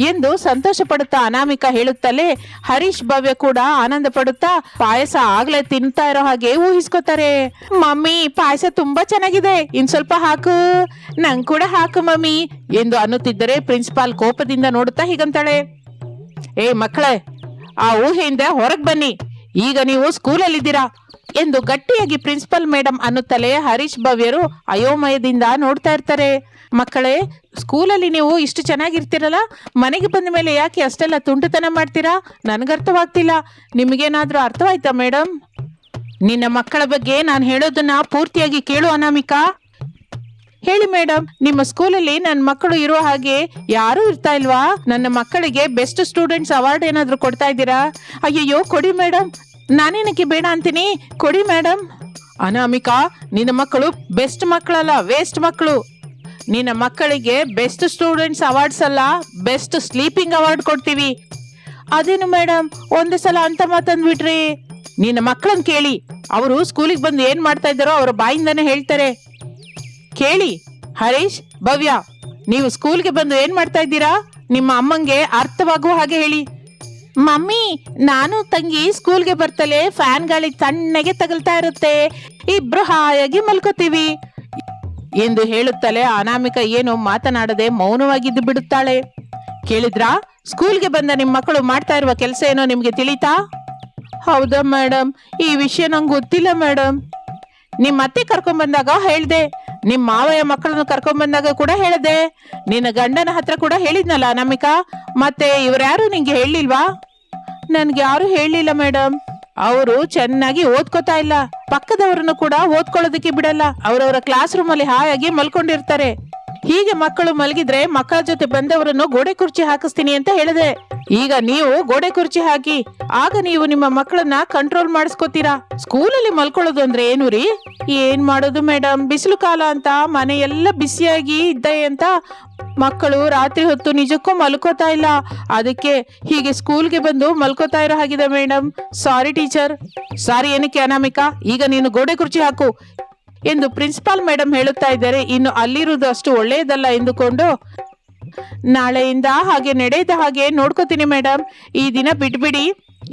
ಎಂದು ಸಂತೋಷ ಪಡುತ್ತಾ ಅನಾಮಿಕಾ ಹೇಳುತ್ತಲೇ ಹರೀಶ್ ಭವ್ಯ ಕೂಡ ಆನಂದ ಪಡುತ್ತಾ ಪಾಯಸ ಆಗ್ಲೇ ತಿಂತಾ ಇರೋ ಹಾಗೆ ಊಹಿಸ್ಕೋತಾರೆ. ಮಮ್ಮಿ, ಪಾಯಸ ತುಂಬಾ ಚೆನ್ನಾಗಿದೆ. ಇನ್ ಸ್ವಲ್ಪ ಹಾಕು. ನಂಗ್ ಕೂಡ ಹಾಕು ಮಮ್ಮಿ ಎಂದು ಅನ್ನುತ್ತಿದ್ದರೆ ಪ್ರಿನ್ಸಿಪಾಲ್ ಕೋಪದಿಂದ ನೋಡುತ್ತಾ ಹೀಗಂತಾಳೆ. ಏ ಮಕ್ಕಳೇ, ಆ ಊಹೆಯಿಂದ ಹೊರಗೆ ಬನ್ನಿ. ಈಗ ನೀವು ಸ್ಕೂಲಲ್ಲಿದ್ದೀರಾ? ಎಂದು ಗಟ್ಟಿಯಾಗಿ ಪ್ರಿನ್ಸಿಪಲ್ ಮೇಡಮ್ ಅನ್ನುತ್ತಲೇ ಹರೀಶ್ ಭವ್ಯರು ಅಯೋಮಯದಿಂದ ನೋಡ್ತಾ ಇರ್ತಾರೆ. ಮಕ್ಕಳೇ, ಸ್ಕೂಲಲ್ಲಿ ನೀವು ಇಷ್ಟು ಚೆನ್ನಾಗಿರ್ತೀರಲ್ಲ? ಮನೆಗೆ ಬಂದ ಮೇಲೆ ಯಾಕೆ ಅಷ್ಟೆಲ್ಲ ತುಂಟತನ ಮಾಡ್ತೀರಾ? ನನಗರ್ಥವಾಗ್ತಿಲ್ಲ ನಿಮಗೇನಾದರೂ ಅರ್ಥವಾಯ್ತಾ ಮೇಡಮ್ ನಿನ್ನ ಮಕ್ಕಳ ಬಗ್ಗೆ ನಾನು ಹೇಳೋದನ್ನ ಪೂರ್ತಿಯಾಗಿ ಕೇಳು ಅನಾಮಿಕಾ. ಹೇಳಿ ಮೇಡಮ್ ನಿಮ್ಮ ಸ್ಕೂಲಲ್ಲಿ ನನ್ನ ಮಕ್ಕಳು ಇರೋ ಹಾಗೆ ಯಾರು ಇರ್ತಾ ಇಲ್ವಾ? ನನ್ನ ಮಕ್ಕಳಿಗೆ ಬೆಸ್ಟ್ ಸ್ಟೂಡೆಂಟ್ಸ್ ಅವಾರ್ಡ್ ಏನಾದರೂ ಕೊಡ್ತಾ ಇದ್ದೀರಾ? ಅಯ್ಯಯ್ಯೋ, ಕೊಡಿ ಮೇಡಮ್ ನಾನೇನಕ್ಕೆ ಬೇಡ ಅಂತೀನಿ? ಕೊಡಿ ಮೇಡಮ್ ಅನಾಮಿಕಾ, ನಿನ್ನ ಮಕ್ಕಳು ಬೆಸ್ಟ್ ಮಕ್ಕಳಲ್ಲ ವೇಸ್ಟ್ ಮಕ್ಕಳು. ನಿನ್ನ ಮಕ್ಕಳಿಗೆ ಬೆಸ್ಟ್ ಸ್ಟೂಡೆಂಟ್ಸ್ ಅವಾರ್ಡ್ಸ್ ಅಲ್ಲ ಬೆಸ್ಟ್ ಸ್ಲೀಪಿಂಗ್ ಅವಾರ್ಡ್ ಕೊಡ್ತೀವಿ. ಅದೇನು ಮೇಡಮ್ ಒಂದು ಸಲ ಅಂತ ಮಾತಂದ್ಬಿಟ್ರಿ ನಿನ್ನ ಮಕ್ಕಳನ್ನ ಕೇಳಿ. ಅವರು ಸ್ಕೂಲಿಗೆ ಬಂದು ಏನ್ ಮಾಡ್ತಾ ಇದ್ದಾರೋ ಅವರ ಬಾಯಿಂದಾನೆ ಹೇಳ್ತಾರೆ. ಕೇಳಿ, ಹರೀಶ್, ಭವ್ಯ, ನೀವು ಸ್ಕೂಲ್ಗೆ ಬಂದು ಏನ್ ಮಾಡ್ತಾ ಇದ್ದೀರಾ? ನಿಮ್ಮ ಅಮ್ಮಂಗೆ ಅರ್ಥವಾಗುವ ಹಾಗೆ ಹೇಳಿ. ಮಮ್ಮಿ, ನಾನು ತಂಗಿ ಸ್ಕೂಲ್ಗೆ ಬರ್ತಲೆ ಫ್ಯಾನ್ ಗಾಳಿ ತಣ್ಣಗೆ ತಗಲ್ತಾ ಇರುತ್ತೆ. ಇಬ್ರು ಹಾಯಾಗಿ ಮಲ್ಕೋತೀವಿ. ಎಂದು ಹೇಳುತ್ತಲೇ ಅನಾಮಿಕ ಏನು ಮಾತನಾಡದೆ ಮೌನವಾಗಿದ್ದು ಬಿಡುತ್ತಾಳೆ. ಕೇಳಿದ್ರಾ, ಸ್ಕೂಲ್ಗೆ ಬಂದ ನಿಮ್ಮ ಮಕ್ಕಳು ಮಾಡ್ತಾ ಇರುವ ಕೆಲಸ ಏನೋ ನಿಮ್ಗೆ ತಿಳಿತಾ? ಹೌದಾ ಮೇಡಮ್ ಈ ವಿಷಯ ನಂಗೆ ಗೊತ್ತಿಲ್ಲ ಮೇಡಮ್ ನಿಮ್ಮ ಅತ್ತೆ ಕರ್ಕೊಂಡ್ ಬಂದಾಗ ಹೇಳ್ದೆ. ನಿಮ್ ಮಾವಯ್ಯ ಮಕ್ಕಳನ್ನು ಕರ್ಕೊಂಡ್ ಬಂದಾಗ ಕೂಡ ಹೇಳಿದೆ. ನಿನ್ನ ಗಂಡನ ಹತ್ರ ಕೂಡ ಹೇಳಿದ್ನಲ್ಲ ಅನಾಮಿಕಾ? ಮತ್ತೆ ಇವ್ರ್ಯಾರು ನಿಂಗೆ ಹೇಳಿಲ್ವಾ? ನನ್ಗೆ ಯಾರು ಹೇಳಲಿಲ್ಲ ಮೇಡಮ್ ಅವರು ಚೆನ್ನಾಗಿ ಓದ್ಕೋತಾ ಇಲ್ಲ. ಪಕ್ಕದವರನ್ನು ಕೂಡ ಓದ್ಕೊಳ್ಳೋದಕ್ಕೆ ಬಿಡಲ್ಲ. ಅವರವರ ಕ್ಲಾಸ್ ರೂಮ್ ಅಲ್ಲಿ ಹಾಯಾಗಿ ಮಲ್ಕೊಂಡಿರ್ತಾರೆ. ಹೀಗೆ ಮಕ್ಕಳು ಮಲಗಿದ್ರೆ ಮಕ್ಕಳ ಜೊತೆ ಬಂದವರನ್ನು ಗೋಡೆ ಕುರ್ಚಿ ಹಾಕಿಸ್ತೀನಿ ಅಂತ ಹೇಳಿದೆ. ಈಗ ನೀವು ಗೋಡೆ ಕುರ್ಚಿ ಹಾಕಿ, ಆಗ ನೀವು ನಿಮ್ಮ ಮಕ್ಕಳನ್ನ ಕಂಟ್ರೋಲ್ ಮಾಡಿಸ್ಕೋತೀರಾ? ಸ್ಕೂಲಲ್ಲಿ ಮಲ್ಕೊಳ್ಳೋದು ಅಂದ್ರೆ ಏನು ರೀ? ಏನ್ ಮಾಡೋದು ಮೇಡಮ್ ಬಿಸಿಲು ಕಾಲ ಅಂತ ಮನೆ ಎಲ್ಲ ಬಿಸಿಯಾಗಿ ಇದ್ದೆ ಅಂತ ಮಕ್ಕಳು ರಾತ್ರಿ ಹೊತ್ತು ನಿಜಕ್ಕೂ ಮಲ್ಕೋತಾ ಇಲ್ಲ. ಅದಕ್ಕೆ ಹೀಗೆ ಸ್ಕೂಲ್ಗೆ ಬಂದು ಮಲ್ಕೋತಾ ಇರೋ ಹಾಗಿದೆ ಮೇಡಮ್ ಸಾರಿ ಟೀಚರ್ ಸಾರಿ ಏನಕ್ಕೆ ಅನಾಮಿಕಾ? ಈಗ ನೀನು ಗೋಡೆ ಕುರ್ಚಿ ಹಾಕು. ಎಂದು ಪ್ರಿನ್ಸಿಪಾಲ್ ಮೇಡಮ್ ಹೇಳುತ್ತಾ ಇದ್ದಾರೆ. ಇನ್ನು ಅಲ್ಲಿರುವುದು ಅಷ್ಟು ಒಳ್ಳೆಯದಲ್ಲ ಎಂದುಕೊಂಡು ನಾಳೆಯಿಂದ ಹಾಗೆ ನಡೆಯದ ಹಾಗೆ ನೋಡ್ಕೋತೀನಿ ಮೇಡಮ್ ಈ ದಿನ ಬಿಟ್ಬಿಡಿ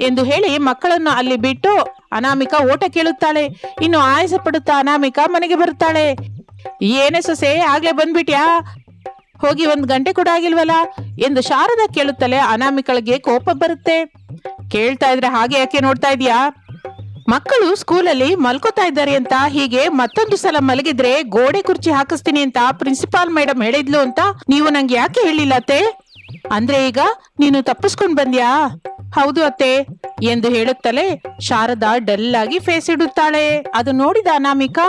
ಎಂದು ಹೇಳಿ ಮಕ್ಕಳನ್ನು ಅಲ್ಲಿ ಬಿಟ್ಟು ಅನಾಮಿಕಾ ಓಟ ಕೇಳುತ್ತಾಳೆ. ಇನ್ನು ಆಯಾಸ ಪಡುತ್ತಾ ಅನಾಮಿಕಾ ಮನೆಗೆ ಬರುತ್ತಾಳೆ. ಏನೇ ಸೊಸೆ, ಆಗ್ಲೇ ಬಂದ್ಬಿಟ್ಯಾ? ಹೋಗಿ ಒಂದು ಗಂಟೆ ಕೂಡ ಆಗಿಲ್ವಲ್ಲ? ಎಂದು ಶಾರದಾ ಕೇಳುತ್ತಲೇ ಅನಾಮಿಕಳಿಗೆ ಕೋಪ ಬರುತ್ತೆ. ಕೇಳ್ತಾ ಇದ್ರೆ ಹಾಗೆ ಯಾಕೆ ನೋಡ್ತಾ ಇದೀಯಾ ಮಕ್ಕಳು ಸ್ಕೂಲಲ್ಲಿ ಮಲ್ಕೋತಾ ಇದ್ದಾರೆ ಅಂತ ಹೀಗೆ ಮತ್ತೊಂದು ಸಲ ಮಲಗಿದ್ರೆ ಗೋಡೆ ಕುರ್ಚಿ ಹಾಕಿಸ್ತೀನಿ ಅಂತ ಪ್ರಿನ್ಸಿಪಾಲ್ ಮೇಡಮ್ ಹೇಳಿದ್ಲು ಅಂತ ನೀವು ನಂಗೆ ಯಾಕೆ ಹೇಳಿಲ್ಲ ಅತ್ತೆ? ಅಂದ್ರೆ ಈಗ ನೀನು ತಪ್ಪಿಸ್ಕೊಂಡ್ ಬಂದ್ಯಾ? ಹೌದು ಅತ್ತೆ. ಎಂದು ಹೇಳುತ್ತಲೇ ಶಾರದಾ ಡಲ್ ಆಗಿ ಫೇಸ್ ಇಡುತ್ತಾಳೆ. ಅದು ನೋಡಿದ ಅನಾಮಿಕಾ?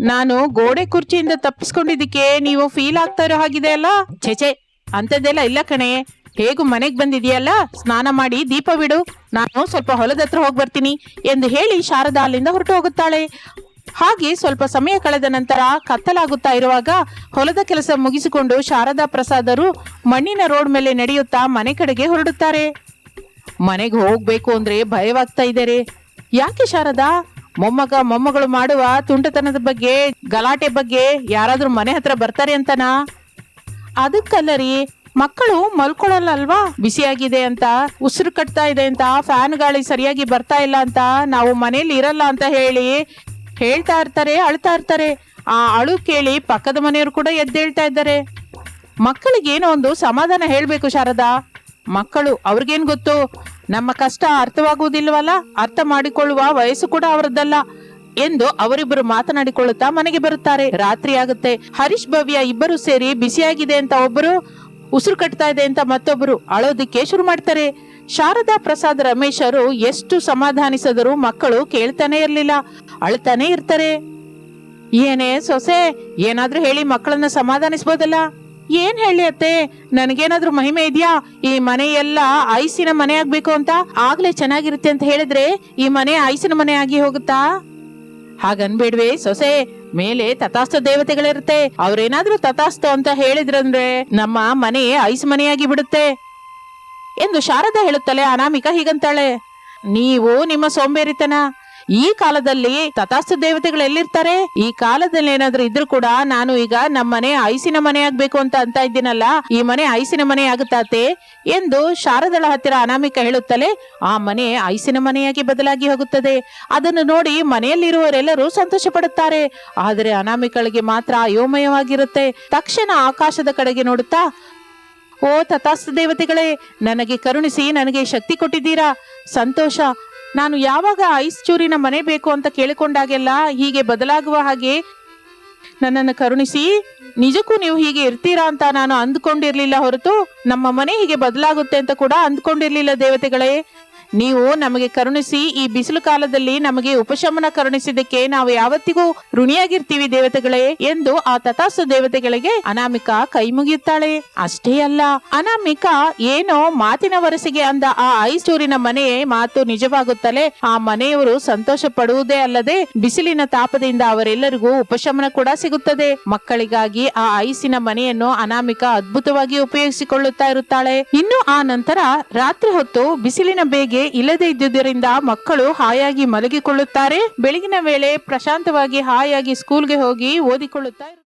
ನಾನು ಗೋಡೆ ಕುರ್ಚಿಯಿಂದ ತಪ್ಪಿಸ್ಕೊಂಡಿದ್ದಕ್ಕೆ ನೀವು ಫೀಲ್ ಆಗ್ತಾ ಇರೋ ಹಾಗಿದೆ ಅಲ್ಲ ಛೆಛೆ ಅಂತದೆಲ್ಲ ಇಲ್ಲ ಕಣೆ. ಹೇಗೂ ಮನೆಗೆ ಬಂದಿದೆಯಲ್ಲ? ಸ್ನಾನ ಮಾಡಿ ದೀಪ ಬಿಡು. ನಾನು ಸ್ವಲ್ಪ ಹೊಲದ ಹತ್ರ ಹೋಗಿ ಬರ್ತೀನಿ ಎಂದು ಹೇಳಿ ಶಾರದಾ ಅಲ್ಲಿಂದ ಹೊರಟು ಹೋಗುತ್ತಾಳೆ ಹಾಗೆ ಸ್ವಲ್ಪ ಸಮಯ ಕಳೆದ ನಂತರ ಕತ್ತಲಾಗುತ್ತಾ ಇರುವಾಗ ಹೊಲದ ಕೆಲಸ ಮುಗಿಸಿಕೊಂಡು ಶಾರದಾ ಪ್ರಸಾದರು ಮಣ್ಣಿನ ರೋಡ್ ಮೇಲೆ ನಡೆಯುತ್ತಾ ಮನೆ ಕಡೆಗೆ ಹೊರಡುತ್ತಾರೆ. ಮನೆಗೆ ಹೋಗ್ಬೇಕು ಅಂದ್ರೆ ಭಯವಾಗ್ತಾ ಇದ್ದಾರೆ. ಯಾಕೆ ಶಾರದಾ? ಮೊಮ್ಮಗ ಮೊಮ್ಮಗಳು ಮಾಡುವ ತುಂಟತನದ ಬಗ್ಗೆ, ಗಲಾಟೆ ಬಗ್ಗೆ ಯಾರಾದ್ರೂ ಮನೆ ಹತ್ರ ಬರ್ತಾರೆ ಅಂತನಾ? ಅದಕ್ಕಲ್ಲ ರೀ ಮಕ್ಕಳು ಅಲ್ವಾ ಬಿಸಿಯಾಗಿದೆ ಅಂತ, ಉಸಿರು ಕಟ್ತಾ ಇದೆ ಅಂತ ಫ್ಯಾನ್ ಗಾಳಿ ಸರಿಯಾಗಿ ಬರ್ತಾ ಇಲ್ಲ ಅಂತ ನಾವು ಮನೇಲಿ ಇರಲ್ಲ ಅಂತ ಹೇಳಿ ಹೇಳ್ತಾ ಇರ್ತಾರೆ, ಅಳ್ತಾ ಇರ್ತಾರೆ. ಆ ಅಳು ಕೇಳಿ ಪಕ್ಕದ ಮನೆಯವರು ಕೂಡ ಎದ್ದೇಳ್ತಾ ಇದ್ದಾರೆ. ಮಕ್ಕಳಿಗೆ ಏನೋ ಒಂದು ಸಮಾಧಾನ ಹೇಳ್ಬೇಕು ಶಾರದಾ. ಮಕ್ಕಳು, ಅವ್ರಿಗೇನ್ ಗೊತ್ತು? ನಮ್ಮ ಕಷ್ಟ ಅರ್ಥವಾಗುವುದಿಲ್ವಲ್ಲ? ಅರ್ಥ ಮಾಡಿಕೊಳ್ಳುವ ವಯಸ್ಸು ಕೂಡ ಅವರದ್ದಲ್ಲ ಎಂದು ಅವರಿಬ್ಬರು ಮಾತನಾಡಿಕೊಳ್ಳುತ್ತಾ ಮನೆಗೆ ಬರುತ್ತಾರೆ. ರಾತ್ರಿ ಆಗುತ್ತೆ. ಹರೀಶ್ ಭವ್ಯ ಇಬ್ಬರು ಸೇರಿ ಬಿಸಿಯಾಗಿದೆ ಅಂತ ಒಬ್ಬರು ಉಸಿರು ಕಟ್ತಾ ಇದೆ ಅಂತ ಮತ್ತೊಬ್ಬರು ಅಳೋದಿಕ್ಕೆ ಶುರು ಮಾಡ್ತಾರೆ. ಶಾರದಾ ಪ್ರಸಾದ್ ಅವರು ಎಷ್ಟು ಸಮಾಧಾನಿಸಿದರೂ ಮಕ್ಕಳು ಕೇಳ್ತಾನೆ ಇರ್ಲಿಲ್ಲ. ಅಳ್ತಾನೆ ಇರ್ತಾರೆ. ಏನೇ ಸೊಸೆ, ಏನಾದ್ರೂ ಹೇಳಿ ಮಕ್ಕಳನ್ನ ಸಮಾಧಾನಿಸ್ಬೋದಲ್ಲ? ಏನ್ ಹೇಳಿ ಅತ್ತೆ? ನನಗೇನಾದ್ರೂ ಮಹಿಮೆ ಇದೆಯಾ? ಈ ಮನೆ ಎಲ್ಲ ಐಸಿನ ಮನೆ ಆಗ್ಬೇಕು ಅಂತ ಆಗ್ಲೇ ಚೆನ್ನಾಗಿರುತ್ತೆ ಅಂತ ಹೇಳಿದ್ರೆ ಈ ಮನೆ ಐಸಿನ ಮನೆ ಆಗಿ ಹೋಗುತ್ತಾ? ಹಾಗನ್ಬೇಡ್ವೆ ಸೊಸೆ, ಮೇಲೆ ತಥಾಸ್ತು ದೇವತೆಗಳಿರುತ್ತೆ. ಅವ್ರೇನಾದ್ರೂ ತಥಾಸ್ತು ಅಂತ ಹೇಳಿದ್ರಂದ್ರೆ ನಮ್ಮ ಮನೆ ಐಸ್ ಮನೆಯಾಗಿ ಬಿಡುತ್ತೆ. ಎಂದು ಶಾರದಾ ಹೇಳುತ್ತಲೇ ಅನಾಮಿಕ ಹೀಗಂತಾಳೆ. ನೀವು ನಿಮ್ಮ ಸೋಂಬೇರಿತನ ಈ ಕಾಲದಲ್ಲಿ ತಥಾಸ್ತು ದೇವತೆಗಳು ಎಲ್ಲಿರ್ತಾರೆ? ಈ ಕಾಲದಲ್ಲಿ ಏನಾದ್ರೂ ಇದ್ರು ಕೂಡ ನಾನು ಈಗ ನಮ್ಮ ಮನೆ ಐಸಿನ ಮನೆ ಆಗ್ಬೇಕು ಅಂತ ಅಂತ ಇದ್ದೀನಲ್ಲ, ಈ ಮನೆ ಐಸಿನ ಮನೆ ಆಗುತ್ತಾತೆ ಎಂದು ಶಾರದಳ ಹತ್ತಿರ ಅನಾಮಿಕ ಹೇಳುತ್ತಲೇ ಆ ಮನೆ ಐಸಿನ ಮನೆಯಾಗಿ ಬದಲಾಗಿ ಹೋಗುತ್ತದೆ. ಅದನ್ನು ನೋಡಿ ಮನೆಯಲ್ಲಿರುವವರೆಲ್ಲರೂ ಸಂತೋಷ ಪಡುತ್ತಾರೆ ಆದರೆ ಅನಾಮಿಕಳಿಗೆ ಮಾತ್ರ ಅಯೋಮಯವಾಗಿರುತ್ತೆ. ತಕ್ಷಣ ಆಕಾಶದ ಕಡೆಗೆ ನೋಡುತ್ತಾ, ಓ ತಥಾಸ್ತು ದೇವತೆಗಳೇ, ನನಗೆ ಕರುಣಿಸಿ ನನಗೆ ಶಕ್ತಿ ಕೊಟ್ಟಿದ್ದೀರಾ? ಸಂತೋಷ ನಾನು ಯಾವಾಗ ಐಸ್ ಚೂರಿನ ಮನೆ ಬೇಕು ಅಂತ ಕೇಳಿಕೊಂಡಾಗೆಲ್ಲ ಹೀಗೆ ಬದಲಾಗುವ ಹಾಗೆ ನನ್ನನ್ನು ಕರುಣಿಸಿ, ನಿಜಕ್ಕೂ ನೀವು ಹೀಗೆ ಇರ್ತೀರಾ ಅಂತ ನಾನು ಅಂದ್ಕೊಂಡಿರ್ಲಿಲ್ಲ ಹೊರತು ನಮ್ಮ ಮನೆ ಹೀಗೆ ಬದಲಾಗುತ್ತೆ ಅಂತ ಕೂಡ ಅಂದ್ಕೊಂಡಿರ್ಲಿಲ್ಲ ದೇವತೆಗಳೇ. ನೀವು ನಮಗೆ ಕರುಣಿಸಿ, ಈ ಬಿಸಿಲು ಕಾಲದಲ್ಲಿ ನಮಗೆ ಉಪಶಮನ ಕರುಣಿಸಿದ್ದಕ್ಕೆ ನಾವು ಯಾವತ್ತಿಗೂ ಋಣಿಯಾಗಿರ್ತೀವಿ ದೇವತೆಗಳೇ ಎಂದು ಆ ತಥಾಸ್ತು ದೇವತೆಗಳಿಗೆ ಅನಾಮಿಕ ಕೈ ಮುಗಿಯುತ್ತಾಳೆ. ಅಷ್ಟೇ ಅಲ್ಲ, ಅನಾಮಿಕ ಏನೋ ಮಾತಿನ ವರಸೆಗೆ ಅಂದ ಆ ಐಸೂರಿನ ಮನೆ ಮಾತು ನಿಜವಾಗುತ್ತಲೇ ಆ ಮನೆಯವರು ಸಂತೋಷ ಪಡುವುದೇ ಅಲ್ಲದೆ ಬಿಸಿಲಿನ ತಾಪದಿಂದ ಅವರೆಲ್ಲರಿಗೂ ಉಪಶಮನ ಕೂಡ ಸಿಗುತ್ತದೆ. ಮಕ್ಕಳಿಗಾಗಿ ಆ ಐಸಿನ ಮನೆಯನ್ನು ಅನಾಮಿಕ ಅದ್ಭುತವಾಗಿ ಉಪಯೋಗಿಸಿಕೊಳ್ಳುತ್ತಾ ಇರುತ್ತಾಳೆ. ಇನ್ನು ಆ ನಂತರ ರಾತ್ರಿ ಹೊತ್ತು ಬಿಸಿಲಿನ ಬೇಗೆ ಇಲ್ಲದೆ ಇದ್ದುದರಿಂದ ಮಕ್ಕಳು ಹಾಯಾಗಿ ಮಲಗಿಕೊಳ್ಳುತ್ತಾರೆ. ಬೆಳಗಿನ ವೇಳೆ ಪ್ರಶಾಂತವಾಗಿ ಹಾಯಾಗಿ ಸ್ಕೂಲ್ಗೆ ಹೋಗಿ ಓದಿಕೊಳ್ಳುತ್ತಾ ಇರು-